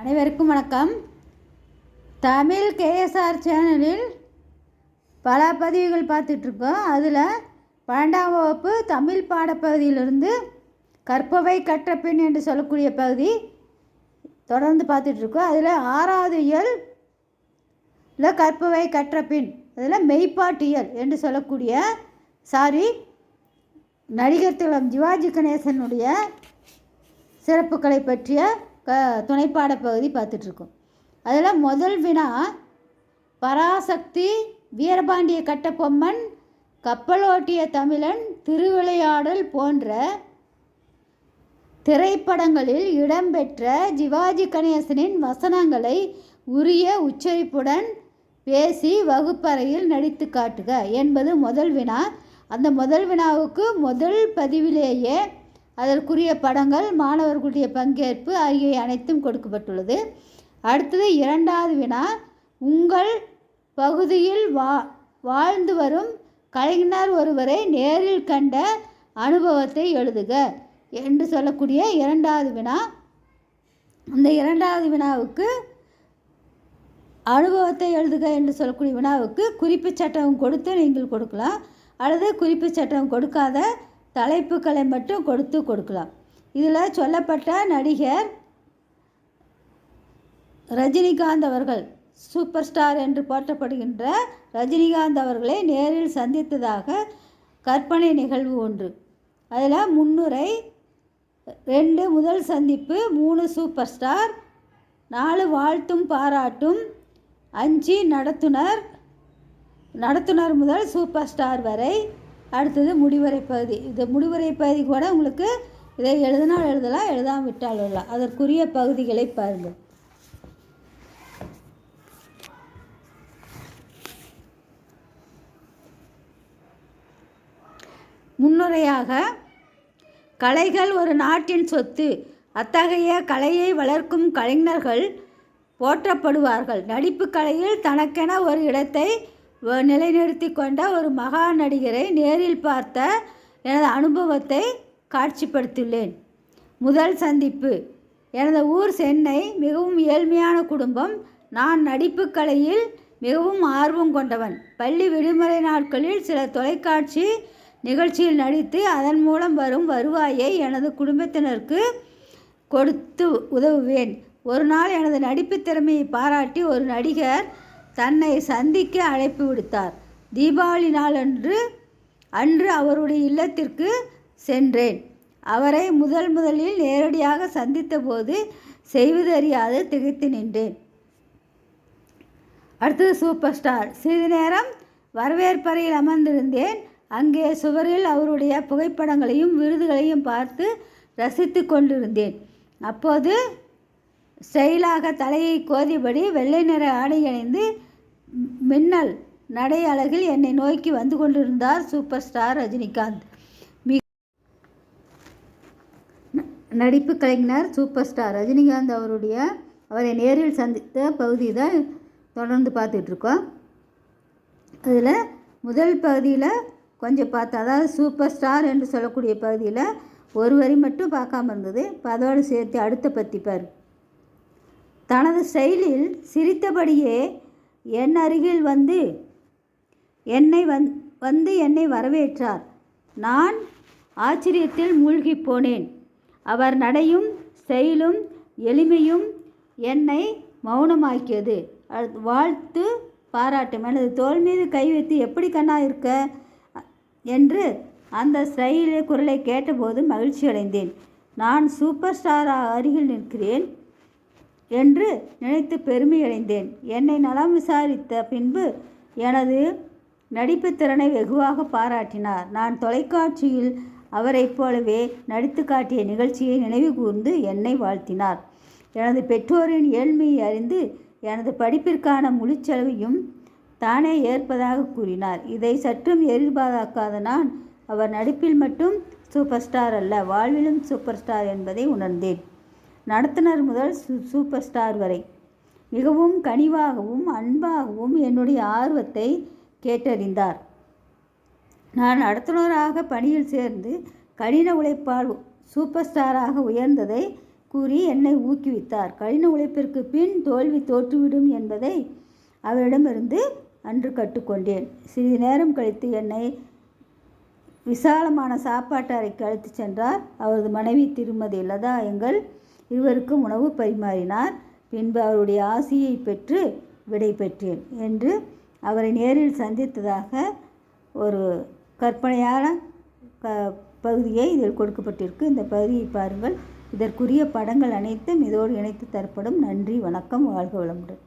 அனைவருக்கும் வணக்கம். தமிழ் கேஎஸ்ஆர் சேனலில் பல பதிவுகள் பார்த்துட்ருக்கோம். அதில் பன்னெண்டாம் வகுப்பு தமிழ் பாடப்பகுதியிலிருந்து கற்பவை கற்ற பெண் என்று சொல்லக்கூடிய பகுதி தொடர்ந்து பார்த்துட்ருக்கோம். அதில் ஆறாவது இயல் இல்லை கற்பவை கற்ற பின் அதில் மெய்ப்பாட்டியல் என்று சொல்லக்கூடிய சாரி நடிகர் திலம் சிவாஜி கணேசனுடைய சிறப்புகளை பற்றிய க துணைப்பாட பகுதி பார்த்துட்ருக்கோம். அதில் முதல் வினா பராசக்தி வீரபாண்டிய கட்டபொம்மன் கப்பலோட்டிய தமிழன் திருவிளையாடல் போன்ற திரைப்படங்களில் இடம்பெற்ற சிவாஜி கணேசனின் வசனங்களை உரிய உச்சரிப்புடன் பேசி வகுப்பறையில் நடித்து காட்டுக என்பது முதல் வினா. அந்த முதல் வினாவுக்கு முதல் பதிவிலேயே அதற்குரிய படங்கள் மாணவர்களுடைய பங்கேற்பு ஆகியவை அனைத்தும் கொடுக்கப்பட்டுள்ளது. அடுத்தது இரண்டாவது வினா உங்கள் பகுதியில் வா வாழ்ந்து வரும் கலைஞர் ஒருவரை நேரில் கண்ட அனுபவத்தை எழுதுக என்று சொல்லக்கூடிய இரண்டாவது வினா. அந்த இரண்டாவது வினாவுக்கு அனுபவத்தை எழுதுக என்று சொல்லக்கூடிய வினாவுக்கு குறிப்பு சட்டம் கொடுத்து நீங்கள் கொடுக்கலாம். அல்லது குறிப்பு சட்டம் கொடுக்காத தலைப்புகளை மட்டும் கொடுத்து கொடுக்கலாம். இதில் சொல்லப்பட்ட நடிகர் ரஜினிகாந்த் அவர்கள் சூப்பர் ஸ்டார் என்று போற்றப்படுகின்ற ரஜினிகாந்த் அவர்களை நேரில் சந்தித்ததாக கற்பனை நிகழ்வு ஒன்று. அதில் முன்னுரை ரெண்டு முதல் சந்திப்பு மூணு சூப்பர் ஸ்டார் நாலு வாழ்த்தும் பாராட்டும் அஞ்சு நடத்துனர் நடத்துனர் முதல் சூப்பர் ஸ்டார் வரை அடுத்தது முடிவுரை பகுதி. இந்த முடிவுரை பகுதி கூட உங்களுக்கு இதை எழுதினால் எழுதலாம் எழுதாமல் விட்டால் இல்லை அதற்குரிய பகுதிகளை பாருங்கள். முன்னுரையாக கலைகள் ஒரு நாட்டின் சொத்து. அத்தகைய கலையை வளர்க்கும் கலைஞர்கள் போற்றப்படுவார்கள். நடிப்பு கலையில் தனக்கென ஒரு இடத்தை நிலைநிறுத்தி கொண்ட ஒரு மகா நடிகரை நேரில் பார்த்த எனது அனுபவத்தை காட்சிப்படுத்தியுள்ளேன். முதல் சந்திப்பு. எனது ஊர் சென்னை மிகவும் ஏழ்மையான குடும்பம். நான் நடிப்பு கலையில் மிகவும் ஆர்வம் கொண்டவன். பள்ளி விடுமுறை நாட்களில் சில தொலைக்காட்சி நிகழ்ச்சியில் நடித்து அதன் மூலம் வரும் வருவாயை எனது குடும்பத்தினருக்கு கொடுத்து உதவுவேன். ஒரு நாள் எனது நடிப்பு திறமையை பாராட்டி ஒரு நடிகர் தன்னை சந்திக்க அழைப்பு விடுத்தார். தீபாவளி நாளன்று அன்று அவருடைய இல்லத்திற்கு சென்றேன். அவரை முதல் முதலில் நேரடியாக சந்தித்தபோது செய்வதறியாது திகைத்து நின்றேன். அடுத்தது சூப்பர் ஸ்டார். சிறிது நேரம் வரவேற்பறையில் அமர்ந்திருந்தேன். அங்கே சுவரில் அவருடைய புகைப்படங்களையும் விருதுகளையும் பார்த்து ரசித்து கொண்டிருந்தேன். அப்போது ஸ்டைலாக தலையை கோதியபடி வெள்ளை நிற ஆடை அணிந்து மின்னல் நடை அழகில் என்னை நோக்கி வந்து கொண்டிருந்தார் சூப்பர் ஸ்டார் ரஜினிகாந்த். மிக நடிப்பு கலைஞர் சூப்பர் ஸ்டார் ரஜினிகாந்த் அவருடைய அவரை நேரில் சந்தித்த பகுதி தான் தொடர்ந்து பார்த்துட்ருக்கோம் அதில் முதல் பகுதியில் கொஞ்சம் பார்த்தா அதாவது சூப்பர் ஸ்டார் என்று சொல்லக்கூடிய பகுதியில் ஒரு வரி மட்டும் பார்க்காம இருந்தது. இப்போ அதோடு சேர்த்து அடுத்த பத்தி பாரு. தனது ஸ்டைலில் சிரித்தபடியே என் அருகில் வந்து என்னை வந் வந்து என்னை வரவேற்றார். நான் ஆச்சரியத்தில் மூழ்கிப் போனேன். அவர் நடையும் செயலும் எளிமையும் என்னை மௌனமாக்கியது. வாழ்த்து பாராட்டும். எனது தோல் மீது கை வைத்து எப்படி கண்ணா இருக்க? என்று அந்த ஸ்டைல குரலை கேட்டபோது மகிழ்ச்சி அடைந்தேன் நான் சூப்பர் ஸ்டார் அருகில் நிற்கிறேன். என்று நினைத்து பெருமையடைந்தேன். என்னை நலம் விசாரித்த பின்பு எனது நடிப்பு திறனை வெகுவாக பாராட்டினார். நான் தொலைக்காட்சியில் அவரைப் போலவே நடித்து காட்டிய நிகழ்ச்சியை நினைவு கூர்ந்து என்னை வாழ்த்தினார். எனது பெற்றோரின் ஏழ்மையை அறிந்து எனது படிப்பிற்கான முழுச் செலவையும் தானே ஏற்பதாக கூறினார். இதை சற்றும் எதிர்பார்க்காத நான் அவர் நடிப்பில் மட்டும் சூப்பர் ஸ்டார் அல்ல வாழ்விலும் சூப்பர் ஸ்டார் என்பதை உணர்ந்தேன். நடத்துனர் முதல் சூப்பர் ஸ்டார் வரை. மிகவும் கனிவாகவும் அன்பாகவும் என்னுடைய ஆர்வத்தை கேட்டறிந்தார். நான் நடத்துனராக பணியில் சேர்ந்து கடின உழைப்பால் சூப்பர் ஸ்டாராக உயர்ந்ததை கூறி என்னை ஊக்குவித்தார். கடின உழைப்பிற்கு பின் தோல்வி தோற்றுவிடும் என்பதை அவரிடமிருந்து அன்று கற்றுக்கொண்டேன். சிறிது நேரம் கழித்து என்னை விசாலமான சாப்பாட்டு அறைக்கு அழைத்து சென்றார். அவரது மனைவி திருமதி லதா எங்கள் இருவருக்கும் உணவு பரிமாறினார். பின்பு அவருடைய ஆசியை பெற்று விடை பெற்றேன் என்று அவரை நேரில் சந்தித்ததாக ஒரு கற்பனையான க பகுதியை இதில் கொடுக்கப்பட்டிருக்கு. இந்த பகுதியை பாருங்கள். இதற்குரிய படங்கள் அனைத்தும் இதோடு இணைத்து தரப்படும். நன்றி வணக்கம் வாழ்க வளமுடன்.